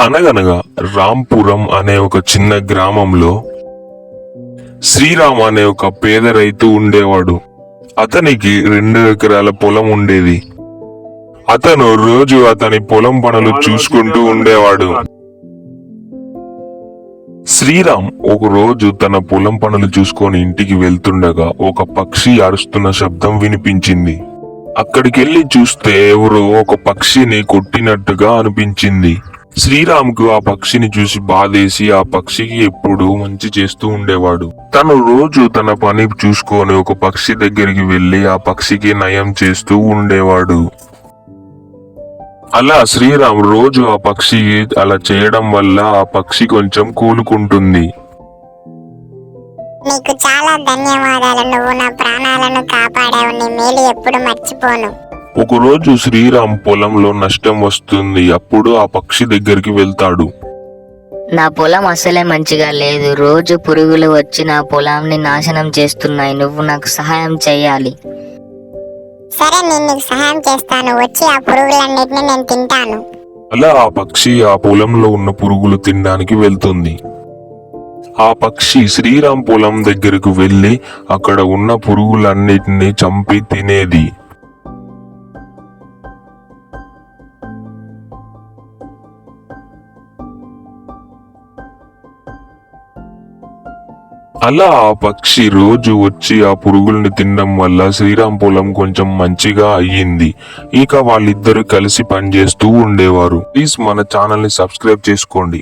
అనగనగా రాంపురం అనే ఒక చిన్న గ్రామంలో శ్రీరామ్ అనే ఒక పేద రైతు ఉండేవాడు. అతనికి రెండు ఎకరాల పొలం ఉండేది. అతను రోజు అతని పొలం పనులు చూసుకుంటూ ఉండేవాడు. శ్రీరామ్ ఒక రోజు తన పొలం పనులు చూసుకొని ఇంటికి వెళ్తుండగా ఒక పక్షి అరుస్తున్న శబ్దం వినిపించింది. అక్కడికెళ్ళి చూస్తే ఎవరో ఒక పక్షిని కొట్టినట్టుగా అనిపించింది. శ్రీరామ్కు ఆ పక్షిని చూసి బాధేసి ఆ పక్షికి ఎప్పుడు మంచి చేస్తూ ఉండేవాడు. తను రోజు తన పని చూసుకొని ఒక పక్షి దగ్గరికి వెళ్ళి ఆ పక్షికి నయం చేస్తూ ఉండేవాడు. అలా శ్రీరామ్ రోజు ఆ పక్షి అలా చేయడం వల్ల ఆ పక్షి కొంచెం కూలుకుంటుంది. నీకు చాలా ధన్యవాదాలు. నువ్వు నా ప్రాణాలను కాపాడావు. నీ మేలు ఎప్పుడు మర్చిపోను. ఒకరోజు శ్రీరామ్ పొలంలో నష్టం వస్తుంది. అప్పుడు ఆ పక్షి దగ్గరికి వెళ్తాడు. నా పొలం అసలే మంచిగా లేదు. రోజు పురుగులు వచ్చి నా పొలాన్ని నాశనం చేస్తున్నాయి. నువ్వు నాకు సహాయం చేయాలి సరే నేను నీకు సహాయం చేస్తాను. వచ్చి ఆ పురుగులన్నిటిని నేను తింటాను. అలా ఆ పక్షి ఆ పొలంలో ఉన్న పురుగులు తినడానికి వెళ్తుంది. ఆ పక్షి శ్రీరామ్ పొలం దగ్గరకు వెళ్ళి అక్కడ ఉన్న పురుగులన్నిటిని చంపి తినేది. అలా ఆ పక్షి రోజు వచ్చి ఆ పురుగుల్ని తినడం వల్ల శ్రీరామ్ పొలం కొంచెం మంచిగా అయ్యింది. ఇక వాళ్ళిద్దరూ కలిసి పనిచేస్తూ ఉండేవారు. ప్లీజ్ మన ఛానల్ని సబ్స్క్రైబ్ చేసుకోండి.